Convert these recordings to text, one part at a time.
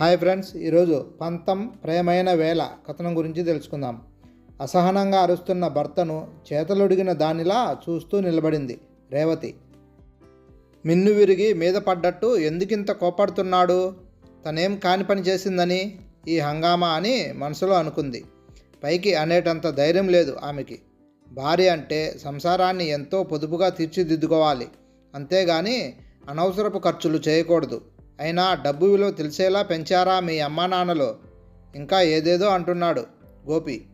Hi friends ఈరోజు పంతం ప్రేమైన వేళ కథనం గురించి తెలుసుకుందాం. అసహనంగా అరుస్తున్న భర్తను చేతలొడిగిన దానిలా చూస్తూ నిలబడింది రేవతి. మిన్ను విరిగి మీద పడ్డట్టు ఎందుకింత కోపడుతున్నాడు? తనేం కాని పని చేసిందని ఈ హంగామా అని మనసులో అనుకుంది. పైకి అనేటంత ధైర్యం లేదు ఆమెకి. భార్య అంటే సంసారాన్ని ఎంతో పొదుపుగా తీర్చిదిద్దుకోవాలి. అంతేగాని అనవసరపు ఖర్చులు చేయకూడదు. అయినా డబ్బు విలువ తెలిసేలా పెంచారా మీ అమ్మా నాన్నలు? ఇంకా ఏదేదో అంటున్నాడు గోపి.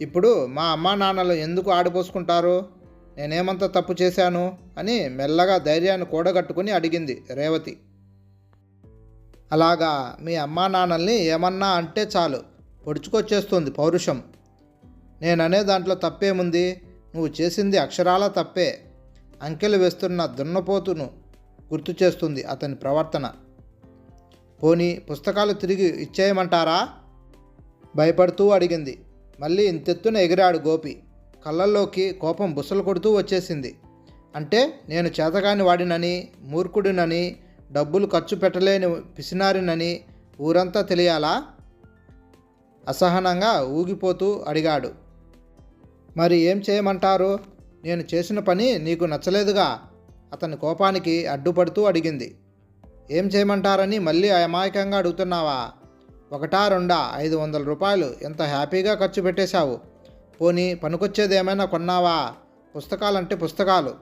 ఇప్పుడు మా అమ్మా నాన్నలు ఎందుకు ఆడిపోసుకుంటారు? నేనేమంత తప్పు చేశాను? అని మెల్లగా ధైర్యాన్ని కూడగట్టుకుని అడిగింది రేవతి. అలాగా మీ అమ్మా నాన్నల్ని ఏమన్నా అంటే చాలు. పొడుచుకొచ్చేస్తుంది పౌరుషం. నేననే దాంట్లో తప్పేముంది? నువ్వు చేసింది అక్షరాల తప్పే. అంకెలు వేస్తున్న దున్నపోతును గుర్తు చేస్తుంది అతని ప్రవర్తన. పోనీ పుస్తకాలు తిరిగి ఇచ్చేయమంటారా? భయపడుతూ అడిగింది. మళ్ళీ ఇంతెత్తున ఎగిరాడు గోపి. కళ్ళల్లోకి కోపం బుసలు కొడుతూ వచ్చేసింది. అంటే నేను చేతగాని వాడినని మూర్ఖుడినని డబ్బులు ఖర్చు పెట్టలేని పిసినారినని ఊరంతా తెలియాలా? అసహనంగా ఊగిపోతూ అడిగాడు. మరి ఏం చేయమంటారు? నేను చేసిన పని నీకు నచ్చలేదుగా? అతని కోపానికి అడ్డుపడుతూ అడిగింది. ఏం చేయమంటారని మళ్ళీ అమాయకంగా అడుగుతున్నావా? ఒకటా రెండా ఐదు వందల రూపాయలు. ఎంత హ్యాపీగా ఖర్చు పెట్టేశావు? పోనీ పనికొచ్చేది ఏమైనా కొన్నావా? పుస్తకాలంటే పుస్తకాలు.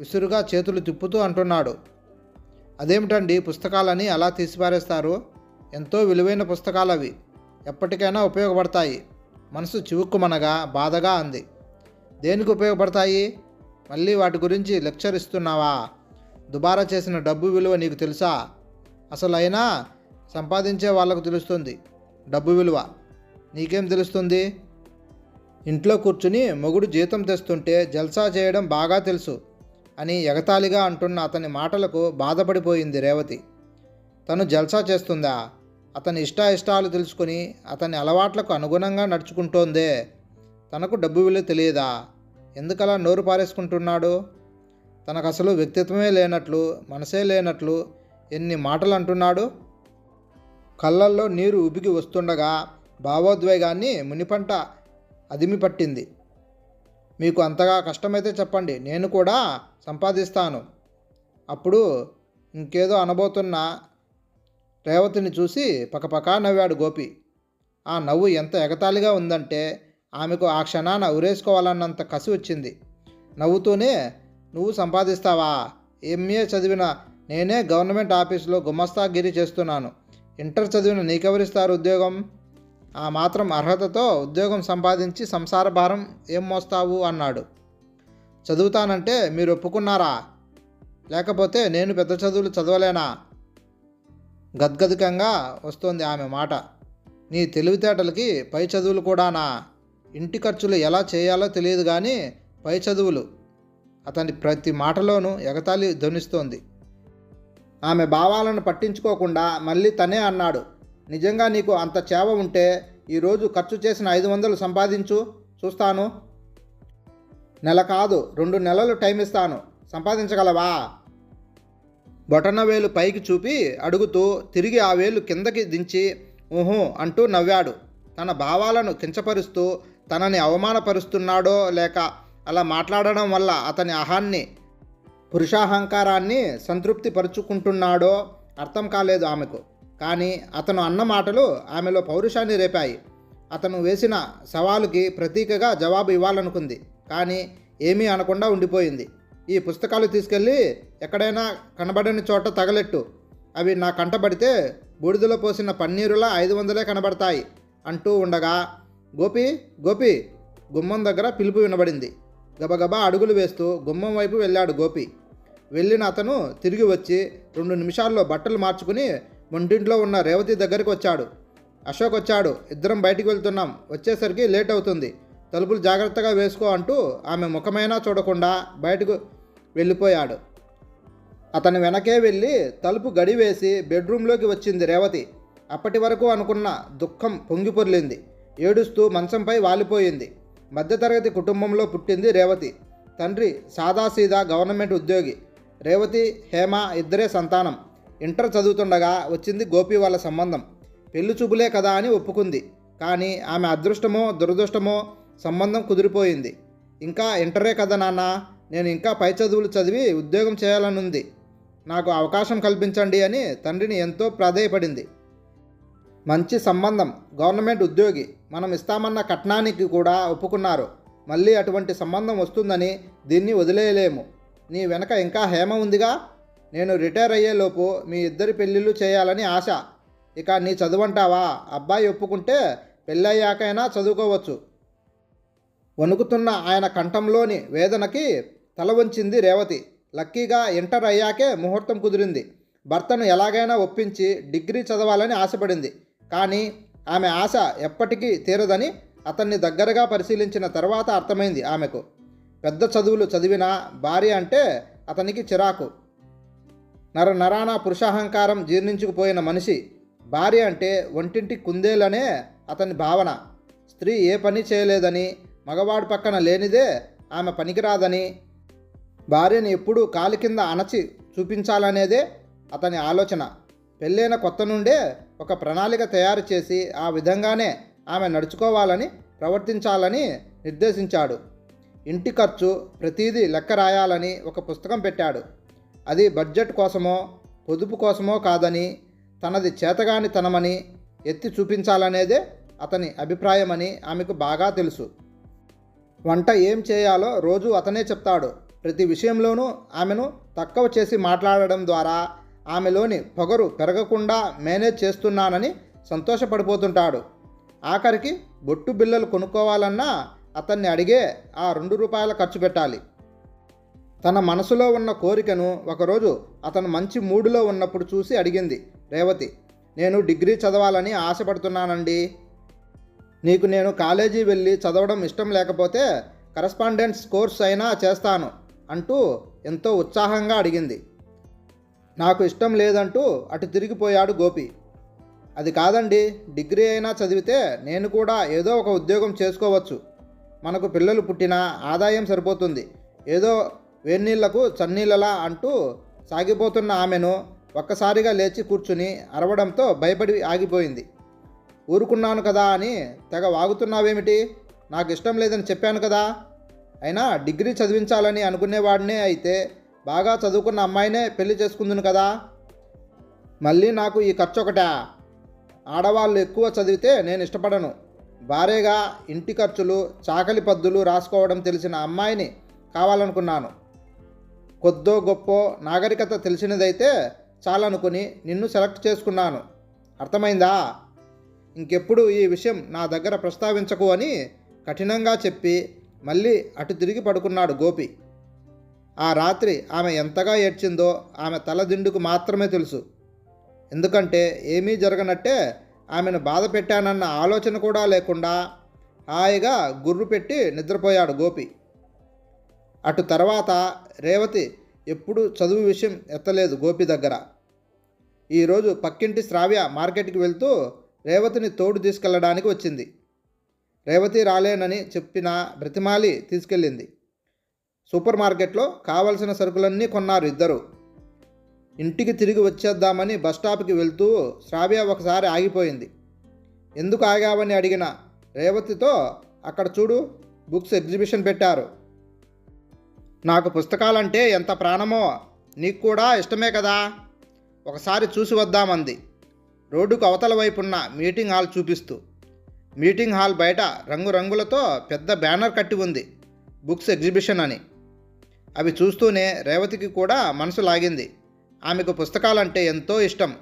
విసురుగా చేతులు తిప్పుతూ అంటున్నాడు. అదేమిటండి పుస్తకాలని అలా తీసిపారేస్తారు? ఎంతో విలువైన పుస్తకాలు అవి ఎప్పటికైనా ఉపయోగపడతాయి. మనసు చివుక్కుమనగా బాధగా అంది. దేనికి ఉపయోగపడతాయి? మళ్ళీ వాటి గురించి లెక్చర్ ఇస్తున్నావా? దుబారా చేసిన డబ్బు విలువ నీకు తెలుసా? అసలు అయినా సంపాదించే వాళ్ళకు తెలుస్తుంది. డబ్బు విలువ. నీకేం తెలుస్తుంది? ఇంట్లో కూర్చుని మొగుడు జీతం తెస్తుంటే జల్సా చేయడం బాగా తెలుసు అని ఎగతాళిగా అంటున్న అతని మాటలకు బాధపడిపోయింది రేవతి. తను జల్సా చేస్తుందా? అతని ఇష్టాయిష్టాలు తెలుసుకుని అతని అలవాట్లకు అనుగుణంగా నడుచుకుంటోందే. తనకు డబ్బు విలువ తెలియదా? ఎందుకలా నోరు పారేసుకుంటున్నాడు? తనకు అసలు వ్యక్తిత్వమే లేనట్లు మనసే లేనట్లు ఎన్ని మాటలు అంటున్నాడు కళ్ళల్లో నీరు ఉబికి వస్తుండగా భావోద్వేగాన్ని మునిపంట అదిమి పట్టింది మీకు అంతగా కష్టమైతే చెప్పండి నేను కూడా సంపాదిస్తాను. అప్పుడు ఇంకేదో అనబోతున్న రేవతిని చూసి పకపకా నవ్వాడు గోపి. ఆ నవ్వు ఎంత ఎగతాళిగా ఉందంటే ఆమెకు ఆ క్షణాన ఉరేసుకోవాలన్నంత కసి వచ్చింది. నవ్వుతూనే నువ్వు సంపాదిస్తావా? ఎంఏ చదివిన నేనే గవర్నమెంట్ ఆఫీసులో గుమస్తాగిరి చేస్తున్నాను. ఇంటర్ చదివిన నీకెవరిస్తారు ఉద్యోగం? ఆ మాత్రం అర్హతతో ఉద్యోగం సంపాదించి సంసార భారం ఏం మోస్తావు? అన్నాడు. చదువుతానంటే మీరు ఒప్పుకున్నారా? లేకపోతే నేను పెద్ద చదువులు చదవలేనా? గద్గదికంగా వస్తోంది ఆమె మాట. నీ తెలివితేటలకి పై చదువులు కూడానా? ఇంటి ఖర్చులు ఎలా చేయాలో తెలియదు కానీ పై చదువులు అతని ప్రతి మాటలోనూ ఎగతాళి ధ్వనిస్తోంది. ఆమె భావాలను పట్టించుకోకుండా మళ్ళీ తనే అన్నాడు నిజంగా నీకు అంత చేవ ఉంటే ఈరోజు ఖర్చు చేసిన ఐదు వందలు సంపాదించు చూస్తాను. నెల కాదు రెండు నెలలు టైం ఇస్తాను. సంపాదించగలవా? బొటన వేలు పైకి చూపి అడుగుతూ తిరిగి ఆ వేలు కిందకి దించి ఊహు అంటూ నవ్వాడు. తన భావాలను కించపరుస్తూ తనని అవమానపరుస్తున్నాడో లేక అలా మాట్లాడడం వల్ల అతని అహాన్ని పురుషాహంకారాన్ని సంతృప్తి పరుచుకుంటున్నాడో అర్థం కాలేదు ఆమెకు. కానీ అతను అన్న మాటలు ఆమెలో పౌరుషాన్ని రేపాయి. అతను వేసిన సవాలుకి ప్రతీకగా జవాబు ఇవ్వాలనుకుంది. కానీ ఏమీ అనకుండా ఉండిపోయింది. ఈ పుస్తకాలు తీసుకెళ్ళి ఎక్కడైనా కనబడని చోట తగలెట్టు. అవి నా కంటబడితే బూడిదలో పోసిన పన్నీరులా ఐదు వందలే కనబడతాయి అంటూ ఉండగా గోపి గోపి గుమ్మం దగ్గర పిలుపు వినబడింది. గబగబా అడుగులు వేస్తూ గుమ్మం వైపు వెళ్ళాడు గోపి. వెళ్ళిన అతను తిరిగి వచ్చి రెండు నిమిషాల్లో బట్టలు మార్చుకుని వంటింట్లో ఉన్న రేవతి దగ్గరికి వచ్చాడు. అశోక్ వచ్చాడు ఇద్దరం బయటికి వెళ్తున్నాం వచ్చేసరికి లేట్ అవుతుంది. తలుపులు జాగ్రత్తగా వేసుకో అంటూ ఆమె ముఖమైనా చూడకుండా బయటకు వెళ్ళిపోయాడు. అతని వెనకే వెళ్ళి తలుపు గడివేసి బెడ్రూమ్లోకి వచ్చింది రేవతి. అప్పటి వరకు అనుకున్న దుఃఖం పొంగిపొర్లింది. ఏడుస్తూ మంచంపై వాలిపోయింది. మధ్యతరగతి కుటుంబంలో పుట్టింది రేవతి. తండ్రి సాదాసీదా గవర్నమెంట్ ఉద్యోగి. రేవతి హేమ ఇద్దరే సంతానం. ఇంటర్ చదువుతుండగా వచ్చింది గోపి వాళ్ళ సంబంధం. పెళ్ళి చూపులే కదా అని ఒప్పుకుంది. కానీ ఆమె అదృష్టమో దురదృష్టమో సంబంధం కుదిరిపోయింది. ఇంకా ఇంటరే కదా నాన్న నేను ఇంకా పై చదువులు చదివి ఉద్యోగం చేయాలనుంది. నాకు అవకాశం కల్పించండి అని తండ్రిని ఎంతో ప్రాధేయపడింది. మంచి సంబంధం. గవర్నమెంట్ ఉద్యోగి మనం ఇస్తామన్న కట్నానికి కూడా ఒప్పుకున్నారు. మళ్ళీ అటువంటి సంబంధం వస్తుందని దీన్ని వదిలేయలేము. నీ వెనక ఇంకా హేమ ఉందిగా? నేను రిటైర్ అయ్యేలోపు మీ ఇద్దరి పెళ్ళిళ్ళు చేయాలని ఆశ. ఇక నీ చదువంటావా? అబ్బాయి ఒప్పుకుంటే పెళ్ళయ్యాకైనా చదువుకోవచ్చు. వణుకుతున్న ఆయన కంఠంలోని వేదనకి తల వంచింది రేవతి. లక్కీగా ఇంటర్ అయ్యాకే ముహూర్తం కుదిరింది. భర్తను ఎలాగైనా ఒప్పించి డిగ్రీ చదవాలని ఆశపడింది. కానీ ఆమె ఆశ ఎప్పటికీ తీరదని అతన్ని దగ్గరగా పరిశీలించిన తర్వాత అర్థమైంది ఆమెకు. పెద్ద చదువులు చదివిన భార్య అంటే అతనికి చిరాకు. నర నరాన పురుషాహంకారం జీర్ణించుకుపోయిన మనిషి భార్య అంటే ఒంటింటి కుందేలనే అతని భావన. స్త్రీ ఏ పని చేయలేదని మగవాడి పక్కన లేనిదే ఆమె పనికిరాదని భార్యని ఎప్పుడూ కాలి కింద అణచి చూపించాలనేదే అతని ఆలోచన. పెళ్ళైన కొత్త నుండే ఒక ప్రణాళిక తయారు చేసి ఆ విధంగానే ఆమె నడుచుకోవాలని ప్రవర్తించాలని నిర్దేశించాడు. ఇంటి ఖర్చు ప్రతిదీ లెక్క రాయాలని ఒక పుస్తకం పెట్టాడు. అది బడ్జెట్ కోసమో పొదుపు కోసమో కాదని తనది చేతగాని తనమని ఎత్తి చూపించాలనేదే అతని అభిప్రాయమని ఆమెకు బాగా తెలుసు. వంట ఏం చేయాలో రోజు అతనే చెప్తాడు. ప్రతి విషయంలోనూ ఆమెను తక్కువ చేసి మాట్లాడడం ద్వారా ఆమెలోని పొగరు పెరగకుండా మేనేజ్ చేస్తున్నానని సంతోషపడిపోతుంటాడు. ఆఖరికి బొట్టు బిల్లలు కొనుక్కోవాలన్నా అతన్ని అడిగే ఆ రెండు రూపాయల ఖర్చు పెట్టాలి. తన మనసులో ఉన్న కోరికను ఒకరోజు అతను మంచి మూడులో ఉన్నప్పుడు చూసి అడిగింది. రేవతి నేను డిగ్రీ చదవాలని ఆశపడుతున్నానండి. నీకు నేను కాలేజీ వెళ్ళి చదవడం ఇష్టం లేకపోతే కరస్పాండెన్స్ కోర్స్ అయినా చేస్తాను అంటూ ఎంతో ఉత్సాహంగా అడిగింది. నాకు ఇష్టం లేదంటూ అటు తిరిగిపోయాడు గోపి. అది కాదండి డిగ్రీ అయినా చదివితే నేను కూడా ఏదో ఒక ఉద్యోగం చేసుకోవచ్చు. మనకు పిల్లలు పుట్టినా ఆదాయం సరిపోతుంది. ఏదో వేన్నీళ్ళకు చన్నీళ్ళలా అంటూ సాగిపోతున్న ఆమెను ఒక్కసారిగా లేచి కూర్చుని అరవడంతో భయపడి ఆగిపోయింది. ఊరుకున్నాను కదా అని తెగ వాగుతున్నావేమిటి? నాకు ఇష్టం లేదని చెప్పాను కదా. అయినా డిగ్రీ చదివించాలని అనుకునేవాడినే అయితే బాగా చదువుకున్న అమ్మాయినే పెళ్ళి చేసుకుందును కదా? మళ్ళీ నాకు ఈ ఖర్చు ఒకటా. ఆడవాళ్ళు ఎక్కువ చదివితే నేను ఇష్టపడను. భార్యగా ఇంటి ఖర్చులు చాకలి పద్దులు రాసుకోవడం తెలిసిన అమ్మాయిని కావాలనుకున్నాను. కొద్దో గొప్పో నాగరికత తెలిసినదైతే చాలనుకుని నిన్ను సెలెక్ట్ చేసుకున్నాను. అర్థమైందా? ఇంకెప్పుడు ఈ విషయం నా దగ్గర ప్రస్తావించకు అని కఠినంగా చెప్పి మళ్ళీ అటు తిరిగి పడుకున్నాడు గోపి. ఆ రాత్రి ఆమె ఎంతగా ఏడ్చిందో ఆమె తలదిండుకు మాత్రమే తెలుసు. ఎందుకంటే ఏమీ జరగనట్టే ఆమెను బాధ పెట్టానన్న ఆలోచన కూడా లేకుండా హాయిగా గుర్రు పెట్టి నిద్రపోయాడు గోపి. అటు తర్వాత రేవతి ఎప్పుడు చదువు విషయం ఎత్తలేదు గోపి దగ్గర. ఈరోజు పక్కింటి శ్రావ్య మార్కెట్కి వెళ్తూ రేవతిని తోడు తీసుకెళ్ళడానికి వచ్చింది. రేవతి రాలేనని చెప్పిన బ్రతిమాలి తీసుకెళ్ళింది. సూపర్ మార్కెట్లో కావలసిన సరుకులన్నీ కొన్నారు ఇద్దరు. ఇంటికి తిరిగి వచ్చేద్దామని బస్ స్టాప్కి వెళ్తూ శ్రావ్య ఒకసారి ఆగిపోయింది. ఎందుకు ఆగావని అడిగిన రేవతితో అక్కడ చూడు బుక్స్ ఎగ్జిబిషన్ పెట్టారు. నాకు పుస్తకాలంటే ఎంత ప్రాణమో నీకు కూడా ఇష్టమే కదా. ఒకసారి చూసి వద్దామంది రోడ్డుకు అవతల వైపున్న మీటింగ్ హాల్ చూపిస్తూ. మీటింగ్ హాల్ బయట రంగురంగులతో పెద్ద బ్యానర్ కట్టి ఉంది. బుక్స్ ఎగ్జిబిషన్ అని. అవి చూస్తూనే రేవతికి కూడా మనసు లాగింది. ఆమెకు పుస్తకాలంటే ఎంతో ఇష్టం.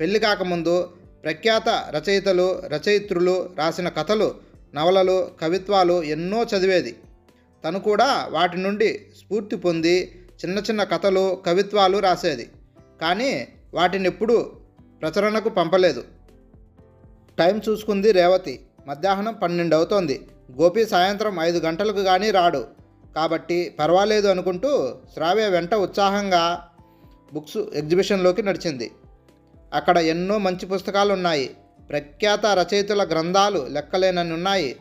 పెళ్ళి కాకముందు ప్రఖ్యాత రచయితలు రచయిత్రులు రాసిన కథలు నవలలు కవిత్వాలు ఎన్నో చదివేది. తను కూడా వాటి నుండి స్ఫూర్తి పొంది చిన్న చిన్న కథలు కవిత్వాలు రాసేది. కానీ వాటిని ఎప్పుడూ ప్రచురణకు పంపలేదు. టైం చూసుకుంది రేవతి. మధ్యాహ్నం పన్నెండు అవుతోంది. గోపి సాయంత్రం ఐదు గంటలకు కానీ రాడు. కాబట్టి పర్వాలేదు అనుకుంటూ శ్రావ్య వెంట ఉత్సాహంగా బుక్స్ ఎగ్జిబిషన్లోకి నడిచింది. అక్కడ ఎన్నో మంచి పుస్తకాలు ఉన్నాయి ప్రఖ్యాత రచయితల గ్రంథాలు లెక్కలేనని ఉన్నాయి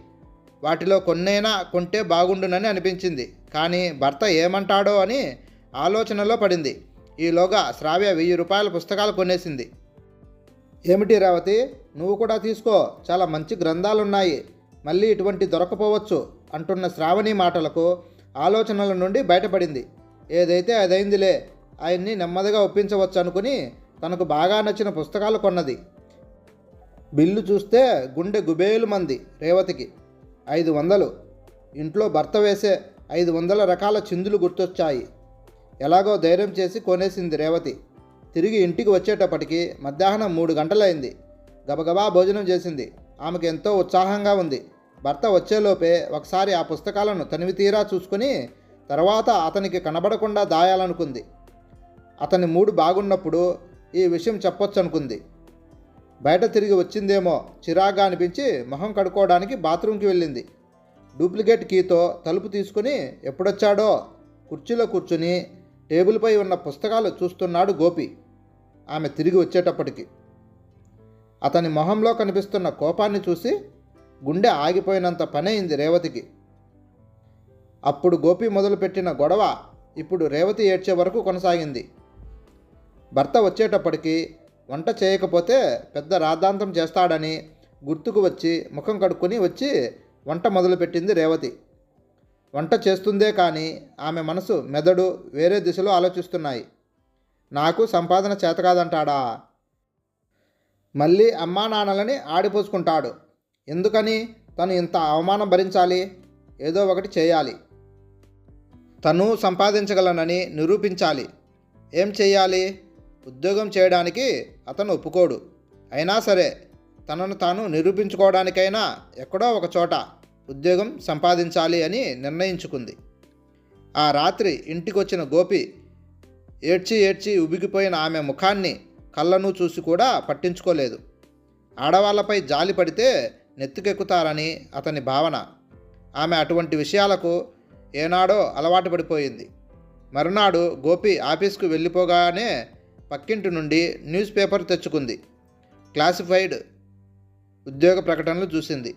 వాటిలో కొన్నైనా కొంటే బాగుండునని అనిపించింది. కానీ భర్త ఏమంటాడో అని ఆలోచనలో పడింది. ఈలోగా శ్రావ్య వెయ్యి రూపాయల పుస్తకాలు కొనేసింది. ఏమిటి రేవతి? నువ్వు కూడా తీసుకో. చాలా మంచి గ్రంథాలున్నాయి. మళ్ళీ ఇటువంటి దొరకపోవచ్చు అంటున్న శ్రావణి మాటలకు ఆలోచనల నుండి బయటపడింది. ఏదైతే అదైందిలే ఆయన్ని నెమ్మదిగా ఒప్పించవచ్చు అనుకుని తనకు బాగా నచ్చిన పుస్తకాలు కొన్నది. బిల్లు చూస్తే గుండె గుబేలు మంది రేవతికి. ఐదు వందలు. ఇంట్లో భర్త వేసే ఐదు వందల రకాల చిందులు గుర్తొచ్చాయి. ఎలాగో ధైర్యం చేసి కొనేసింది రేవతి. తిరిగి ఇంటికి వచ్చేటప్పటికి మధ్యాహ్నం మూడు గంటలైంది. గబగబా భోజనం చేసింది. ఆమెకు ఎంతో ఉత్సాహంగా ఉంది. భర్త వచ్చేలోపే ఒకసారి ఆ పుస్తకాలను తనివి తీరా చూసుకుని తర్వాత అతనికి కనబడకుండా దాయాలనుకుంది. అతని మూడు బాగున్నప్పుడు ఈ విషయం చెప్పొచ్చు అనుకుంది బయట తిరిగి వచ్చిందేమో చిరాగ్గా అనిపించి మొహం కడుక్కోవడానికి బాత్రూంకి వెళ్ళింది. డూప్లికేట్ కీతో తలుపు తీసుకుని ఎప్పుడొచ్చాడో కుర్చీలో కూర్చుని టేబుల్పై ఉన్న పుస్తకాలు చూస్తున్నాడు గోపి. ఆమె తిరిగి వచ్చేటప్పటికి. అతని మొహంలో కనిపిస్తున్న కోపాన్ని చూసి గుండె ఆగిపోయినంత పనైంది రేవతికి. అప్పుడు గోపి మొదలుపెట్టిన గొడవ ఇప్పుడు రేవతి ఏడ్చే వరకు కొనసాగింది. భర్త వచ్చేటప్పటికి వంట చేయకపోతే పెద్ద రాద్ధాంతం చేస్తాడని గుర్తుకు వచ్చి ముఖం కడుక్కొని వచ్చి వంట మొదలుపెట్టింది రేవతి. వంట చేస్తుందే కానీ ఆమె మనసు మెదడు వేరే దిశలో ఆలోచిస్తున్నాయి. నాకు సంపాదన చేత కాదంటాడా? మళ్ళీ అమ్మా నాన్నలని ఆడిపోసుకుంటాడు. ఎందుకని తను ఇంత అవమానం భరించాలి? ఏదో ఒకటి చేయాలి. తను సంపాదించగలనని నిరూపించాలి. ఏం చేయాలి? ఉద్యోగం చేయడానికి అతను ఒప్పుకోడు. అయినా సరే తనను తాను నిరూపించుకోవడానికైనా ఎక్కడో ఒక చోట ఉద్యోగం సంపాదించాలి అని నిర్ణయించుకుంది. ఆ రాత్రి ఇంటికొచ్చిన గోపి ఏడ్చి ఏడ్చి ఉబికిపోయిన ఆమె ముఖాన్ని కళ్ళను చూసి కూడా పట్టించుకోలేదు. ఆడవాళ్ళపై జాలి పడితే నెత్తుకెక్కుతారని అతని భావన. ఆమె అటువంటి విషయాలకు ఏనాడో అలవాటు పడిపోయింది. మరునాడు గోపి ఆఫీస్కు వెళ్ళిపోగానే పక్కింటి నుండి న్యూస్ పేపర్ తెచ్చుకుంది. క్లాసిఫైడ్ ఉద్యోగ ప్రకటనలు చూసింది.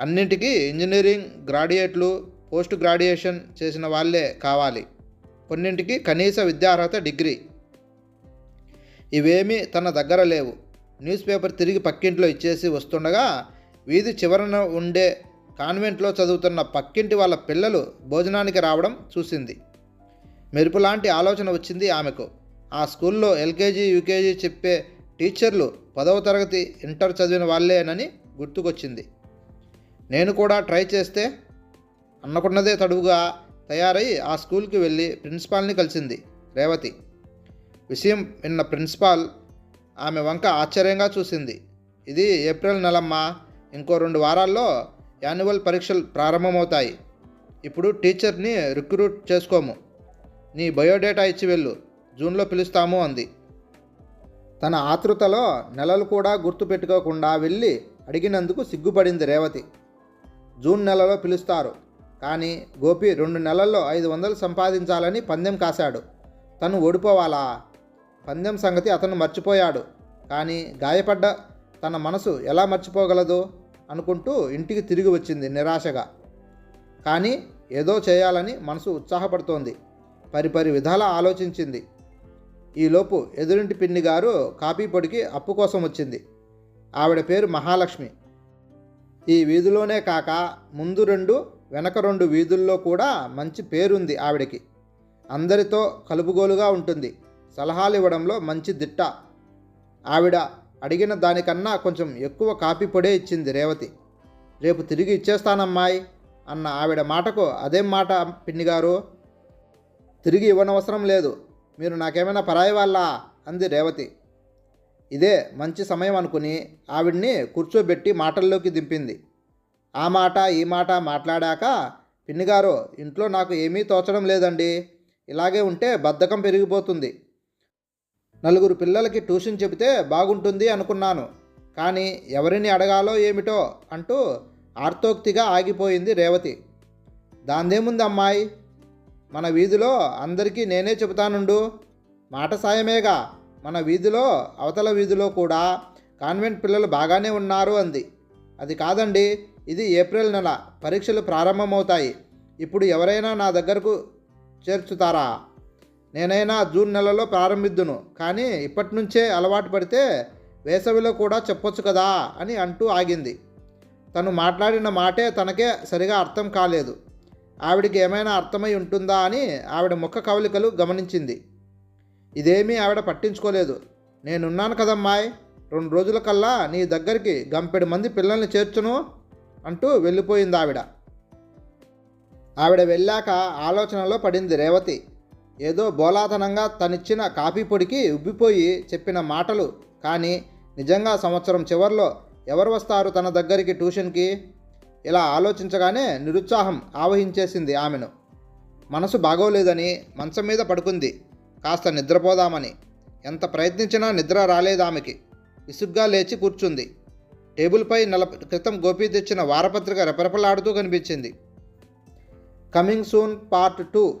అన్నింటికీ ఇంజనీరింగ్ గ్రాడ్యుయేట్లు పోస్ట్ గ్రాడ్యుయేషన్ చేసిన వాళ్ళే కావాలి. కొన్నింటికి కనీస విద్యార్హత డిగ్రీ. ఇవేమీ తన దగ్గర లేవు. న్యూస్ పేపర్ తిరిగి పక్కింట్లో ఇచ్చేసి వస్తుండగా వీధి చివరన ఉండే కాన్వెంట్లో చదువుతున్న పక్కింటి వాళ్ళ పిల్లలు భోజనానికి రావడం చూసింది. మెరుపు లాంటి ఆలోచన వచ్చింది ఆమెకు. ఆ స్కూల్లో ఎల్కేజీ యూకేజీ చెప్పే టీచర్లు పదవ తరగతి ఇంటర్ చదివిన వాళ్ళేనని గుర్తుకొచ్చింది. నేను కూడా ట్రై చేస్తే అన్నకున్నదే తడువుగా తయారై ఆ స్కూల్కి వెళ్ళి ప్రిన్సిపాల్ని కలిసింది రేవతి. విషయం విన్న ప్రిన్సిపాల్ ఆమె వంక ఆశ్చర్యంగా చూసింది. ఇది ఏప్రిల్ నెలమ్మా ఇంకో రెండు వారాల్లో యాన్యువల్ పరీక్షలు ప్రారంభమవుతాయి. ఇప్పుడు టీచర్ని రిక్రూట్ చేసుకోము. నీ బయోడేటా ఇచ్చి వెళ్ళు. జూన్లో పిలుస్తాము అంది. తన ఆతృతలో నెలలు కూడా గుర్తుపెట్టుకోకుండా వెళ్ళి అడిగినందుకు సిగ్గుపడింది రేవతి. జూన్ నెలలో పిలుస్తారు. కానీ గోపి రెండు నెలల్లో ఐదు వందలు సంపాదించాలని పందెం కాశాడు. తను ఓడిపోవాలా? పందెం సంగతి అతను మర్చిపోయాడు. కానీ గాయపడ్డ తన మనసు ఎలా మర్చిపోగలదు? అనుకుంటూ ఇంటికి తిరిగి వచ్చింది నిరాశగా. కానీ ఏదో చేయాలని మనసు ఉత్సాహపడుతోంది. పరిపరి విధాలా ఆలోచించింది. ఈలోపు ఎదురింటి పిన్ని గారు కాపీ పొడికి అప్పు కోసం వచ్చింది. ఆవిడ పేరు మహాలక్ష్మి. ఈ వీధిలోనే కాక ముందు రెండు వెనక రెండు వీధుల్లో కూడా మంచి పేరుంది ఆవిడకి. అందరితో కలుపుగోలుగా ఉంటుంది. సలహాలు ఇవ్వడంలో మంచి దిట్ట. ఆవిడ అడిగిన దానికన్నా కొంచెం ఎక్కువ కాపీ పొడే ఇచ్చింది రేవతి. రేపు తిరిగి ఇచ్చేస్తానమ్మాయి అన్న ఆవిడ మాటకు అదేం మాట పిన్ని గారు తిరిగి ఇవ్వనవసరం లేదు. మీరు నాకేమైనా పరాయి వాళ్ళా? అంది రేవతి. ఇదే మంచి సమయం అనుకుని ఆవిడ్ని కూర్చోబెట్టి మాటల్లోకి దింపింది. ఆ మాట ఈ మాట మాట్లాడాక పిన్నిగారు ఇంట్లో నాకు ఏమీ తోచడం లేదండి. ఇలాగే ఉంటే బద్ధకం పెరిగిపోతుంది. నలుగురు పిల్లలకి ట్యూషన్ చెబితే బాగుంటుంది అనుకున్నాను. కానీ ఎవరిని అడగాలో ఏమిటో అంటూ ఆర్తోక్తిగా ఆగిపోయింది రేవతి. దాందేముంది అమ్మాయి? మన వీధిలో అందరికీ నేనే చెబుతానుండు. మాట సాయమేగా. మన వీధిలో అవతల వీధిలో కూడా కాన్వెంట్ పిల్లలు బాగానే ఉన్నారు అంది. అది కాదండి ఇది ఏప్రిల్ నెల. పరీక్షలు ప్రారంభమవుతాయి. ఇప్పుడు ఎవరైనా నా దగ్గరకు చేర్చుతారా? నేనైనా జూన్ నెలలో ప్రారంభిద్దును. కానీ ఇప్పటి నుంచే అలవాటు పడితే వేసవిలో కూడా చెప్పొచ్చు కదా అని అంటూ ఆగింది. తను మాట్లాడిన మాటే తనకే సరిగా అర్థం కాలేదు. ఆవిడికి ఏమైనా అర్థమై ఉంటుందా అని ఆవిడ ముఖ కవలికలు గమనించింది. ఇదేమీ ఆవిడ పట్టించుకోలేదు. నేనున్నాను కదమ్మాయ్ రెండు రోజుల కల్లా నీ దగ్గరికి గంపెడు మంది పిల్లల్ని చేర్చును అంటూ వెళ్ళిపోయింది ఆవిడ ఆవిడ వెళ్ళాక ఆలోచనలో పడింది రేవతి. ఏదో బోలాతనంగా తనిచ్చిన కాఫీ పొడికి ఉబ్బిపోయి చెప్పిన మాటలు. కానీ నిజంగా సంవత్సరం చివర్లో ఎవరు వస్తారు తన దగ్గరికి ట్యూషన్కి? ఇలా ఆలోచించగానే నిరుత్సాహం ఆవహించేసింది ఆమెను. మనసు బాగోలేదని మంచం మీద పడుకుంది. కాస్త నిద్రపోదామని. ఎంత ప్రయత్నించినా నిద్ర రాలేదు ఆమెకి. విసుగ్గా లేచి కూర్చుంది. టేబుల్పై నెల క్రితం గోపి తెచ్చిన వారపత్రిక రెపరెపలాడుతూ కనిపించింది. Coming soon part two.